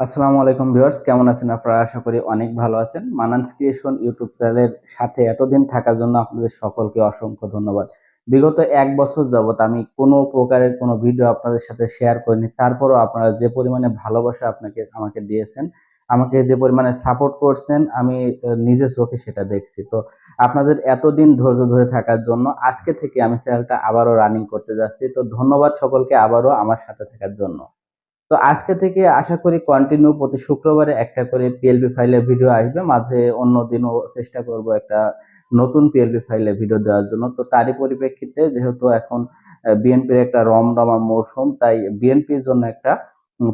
আসসালামু আলাইকুম ভিউয়ার্স, কেমন আছেন আপনারা? আশা করি অনেক ভালো আছেন। মানান্স ক্রিয়েশন ইউটিউব চ্যানেলের সাথে এতদিন থাকার জন্য আপনাদের সকলকে অসংখ্য ধন্যবাদ। বিগত এক বছর যাবত আমি কোনো প্রকারের কোনো ভিডিও আপনাদের সাথে শেয়ার করিনি। তারপরও আপনারা যে পরিমাণে ভালোবাসা আপনাকে, আমাকে দিয়েছেন, আমাকে যে পরিমাণে সাপোর্ট করছেন, আমি নিজের চোখে সেটা দেখছি। তো আপনাদের এতদিন ধৈর্য ধরে থাকার জন্য আজকে থেকে আমি চ্যানেলটা আবারও রানিং করতে যাচ্ছি। তো ধন্যবাদ সকলকে আবারও আমার সাথে থাকার জন্য। তো আজকে থেকে আশা করি কন্টিনিউ প্রতি শুক্রবারে একটা করে পিএলবি ফাইলের ভিডিও আসবে। মাঝে অন্য দিনও চেষ্টা করব একটা নতুন পিএলবি ফাইলের ভিডিও দেওয়ার জন্য। তো তারই পরিপ্রেক্ষিতে যেহেতু এখন বিএনপির একটা রমরমা মৌসুম, তাই বিএনপির জন্য একটা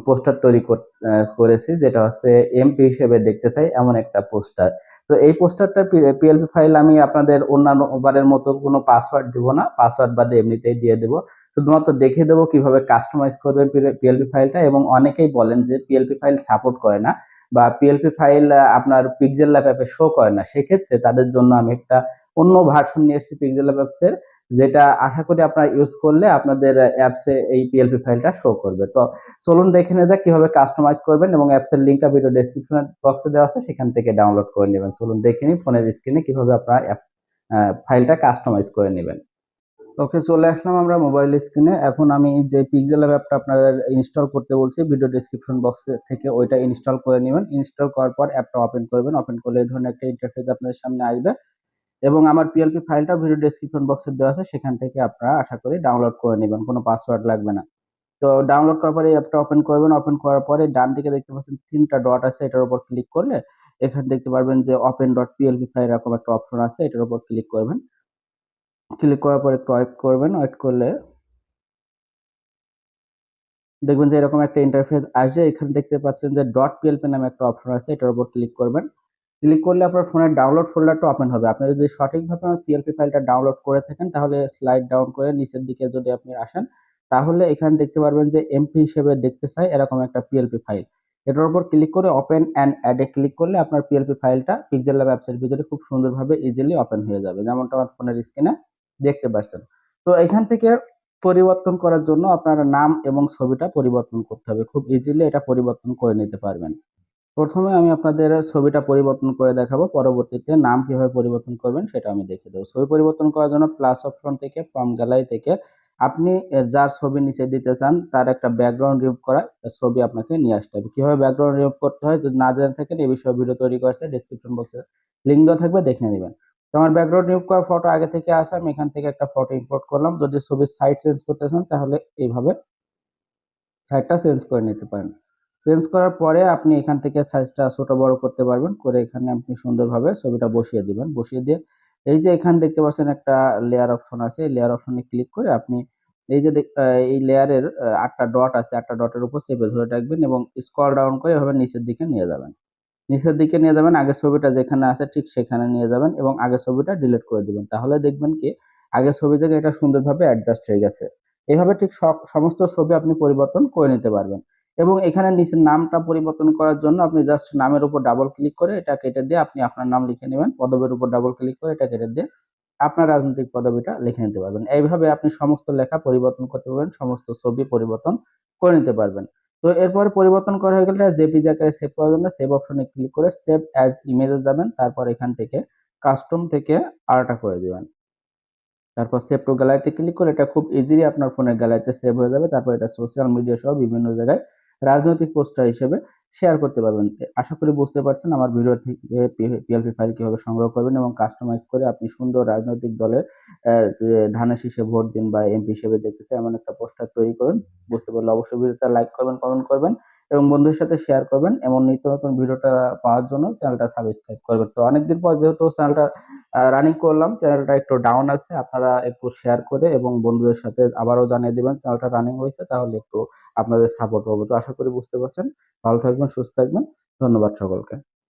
পোস্টার তৈরি কর- করেছি, যেটা হচ্ছে এমপি হিসেবে দেখতে চাই, এমন একটা পোস্টার। তো এই পোস্টারটা পিএলপি ফাইল আমি আপনাদের অন্যান্য ওভারের মতো কোনো পাসওয়ার্ড দিব না, পাসওয়ার্ড বাদে এমনিতেই দিয়ে দেবো। শুধুমাত্র দেখে দেবো কীভাবে কাস্টমাইজ করবেন পিএলপি ফাইলটা, এবং অনেকেই বলেন যে পিএলপি ফাইল সাপোর্ট করে না, বা পিএলপি ফাইল আপনার পিকজেল ল্যাব অ্যাপে শো করে না। সেক্ষেত্রে তাদের জন্য আমি একটা অন্য ভার্সন নিয়ে এসেছি পিকজেল ল্যাব অ্যাপসের যেটা আশা করি আপনারা ইউজ করলে আপনাদের অ্যাপসে এই পিএলপি ফাইলটা শো করবে। তো চলুন দেখে নেওয়া যাক কীভাবে কাস্টমাইজ করবেন এবং অ্যাপসের লিঙ্কটা ভিডিও ডেসক্রিপশন বক্সে দেওয়া আছে, সেখান থেকে ডাউনলোড করে নেবেন। চলুন দেখে নিন ফোনের স্ক্রিনে কীভাবে আপনারা অ্যাপ ফাইলটা কাস্টমাইজ করে নেবেন। ওকে, চলে আসলাম আমরা মোবাইল স্ক্রিনে এখন আমি যে পিক্সেল অ্যাপটা আপনাদের ইনস্টল করতে বলছি ভিডিও ডেসক্রিপশন বক্সে থেকে ওইটা ইনস্টল করে নেবেন। ইনস্টল করার পর অ্যাপটা ওপেন করবেন। ওপেন করলে এই ধরনের একটা ইন্টারফেস আপনাদের সামনে আসবে। এবং আমার পিএলপি ফাইলটা ভিডিও ডেসক্রিপশন বক্সে দেওয়া আছে, সেখান থেকে আপনারা আশা করি ডাউনলোড করে নেবেন, কোনো পাসওয়ার্ড লাগবে না। তো ডাউনলোড করার পরে অ্যাপটা ওপেন করবেন ওপেন করার পরে ডান দিকে দেখতে পাচ্ছেন তিনটা ডট আছে, এটার উপর ক্লিক করলে এখানে দেখতে পারবেন যে ওপেন ডট পিএলপি ফাইল এরকম একটা অপশন আছে, এটার উপর ক্লিক করবেন। ক্লিক করার পরে একটু ওয়েট করবেন ওয়েট করলে দেখবেন যে এরকম একটা ইন্টারফেস আসবে এখানে দেখতে পাচ্ছেন যে ডট পিএলপি নামে একটা অপশন আছে, এটার উপর ক্লিক করবেন। ক্লিক করলে আপনার ফোনের ডাউনলোড ফোল্ডারটা ওপেন হবে। আপনি যদি সঠিকভাবে আমার পিএলপি ফাইলটা ডাউনলোড করে থাকেন, তাহলে স্লাইড ডাউন করে নিচের দিকে যদি আপনি আসেন, তাহলে এখানে দেখতে পারবেন যে এমপি হিসেবে দেখতে চাই এরকম একটা পিএলপি ফাইল এটার উপর ক্লিক করে ওপেন অ্যান্ড অ্যাডে ক্লিক করলে আপনার পিএলপি ফাইলটা পিক্সেল ল্যাব অ্যাপসের ভিতরে খুব সুন্দরভাবে ইজিলি ওপেন হয়ে যাবে। যেমনটা আমার ফোনের স্ক্রিনে দেখতে পাচ্ছেন। তো এখান থেকে পরিবর্তন করার জন্য আপনার নাম এবং ছবিটা পরিবর্তন করতে হবে। খুব ইজিলি এটা পরিবর্তন করে নিতে পারবেন। প্রথমে আমি আপনাদের ছবিটা পরিবর্তন করে দেখাবো, পরবর্তীতে নাম কীভাবে পরিবর্তন করবেন সেটা আমি দেখিয়ে দেবো। ছবি পরিবর্তন করার জন্য প্লাস অপশন থেকে ফর্ম গ্যালারি থেকে আপনি যার ছবি নিচে দিতে চান, তার একটা ব্যাকগ্রাউন্ড রিমুভ করা ছবি আপনাকে নিয়ে আসতে হবে। কীভাবে ব্যাকগ্রাউন্ড রিমুভ করতে হয়, যদি না জেনে থাকেন, এই বিষয়ে ভিডিও তৈরি করেছে ডিসক্রিপশন বক্সে লিঙ্ক থাকবে, দেখে নেবেন। তো আমার ব্যাকগ্রাউন্ড রিমুভ করা ফটো আগে থেকে আছে, আমি এখান থেকে একটা ফটো ইম্পোর্ট করলাম। যদি ছবির সাইজ চেঞ্জ করতে চান, তাহলে এইভাবে সাইজটা চেঞ্জ করে নিতে পারেন। চেঞ্জ করার পরে আপনি এখান থেকে সাইজটা ছোট বড় করতে পারবেন। করে এখানে আপনি সুন্দরভাবে ছবিটা বসিয়ে দিবেন। বসিয়ে দিয়ে এই যে এখানে দেখতে পাচ্ছেন একটা লেয়ার অপশন আছে। এই লেয়ার অপশনে ক্লিক করে আপনি এই যে এই লেয়ারের আটটা ডট আছে। আটটা ডটের উপর চেপে ধরে রাখবেন এবং স্ক্রল ডাউন করে এভাবে নিচের দিকে নিয়ে যাবেন। নিচের দিকে নিয়ে যাবেন। আগের ছবিটা যেখানে আছে ঠিক সেখানে নিয়ে যাবেন এবং আগের ছবিটা ডিলিট করে দিবেন। তাহলে দেখবেন কি আগের ছবি জায়গায় এটা সুন্দরভাবে অ্যাডজাস্ট হয়ে গেছে। এভাবে ঠিক সমস্ত ছবি আপনি পরিবর্তন করে নিতে পারবেন। এবং এখানে নিচের নামটা পরিবর্তন করার জন্য আপনি জাস্ট নামের উপর ডাবল ক্লিক করে এটা কেটে দিয়ে আপনি আপনার নাম লিখে নেবেন। পদবীর উপর ডাবল ক্লিক করে এটা কেটে দিয়ে আপনার রাজনৈতিক পদবিটা লিখে নিতে পারবেন। এইভাবে আপনি সমস্ত লেখা পরিবর্তন করতে পারবেন, সমস্ত ছবি পরিবর্তন করে নিতে পারবেন। তো এরপরে পরিবর্তন করা হয়ে গেলে জেপিজি আকারে সেভ করার জন্য সেভ অপশনে ক্লিক করে সেভ অ্যাজ ইমেজে যাবেন। তারপর এখান থেকে কাস্টম থেকে আলাদা করে দিবেন। তারপর সেভ টু গ্যালারিতে ক্লিক করে এটা খুব ইজিলি আপনার ফোনের গ্যালারিতে সেভ হয়ে যাবে। তারপর এটা সোশ্যাল মিডিয়া সহ বিভিন্ন জায়গায় রাজনৈতিক পোস্টার হিসেবে শেয়ার করতে পারবেন। আশা করি বুঝতে পারছেন আমার ভিডিও থেকে পিএলপি ফাইল কীভাবে সংগ্রহ করবেন এবং কাস্টমাইজ করে আপনি সুন্দর রাজনৈতিক দলের ধানের শীষে ভোট দিন বা এমপি হিসেবে দেখতে দেখতেছে এমন একটা পোস্টার তৈরি করুন। বুঝতে পারলে অবশ্যই ভিডিওটা লাইক করবেন কমেন্ট করবেন। এবং বন্ধুদের সাথে শেয়ার করবেন। এমন নিত্য নতুন ভিডিওটা পাওয়ার জন্য চ্যানেলটা সাবস্ক্রাইব করবেন। তো অনেকদিন পর যেহেতু চ্যানেলটা রানিং করলাম, চ্যানেলটা একটু ডাউন আছে, আপনারা একটু শেয়ার করে এবং বন্ধুদের সাথে আবারও জানিয়ে দিবেন চ্যানেলটা রানিং হয়েছে, তাহলে একটু আপনাদের সাপোর্ট পাবো। তো আশা করি বুঝতে পারছেন। ভালো থাকবেন, সুস্থ থাকবেন। ধন্যবাদ সকলকে।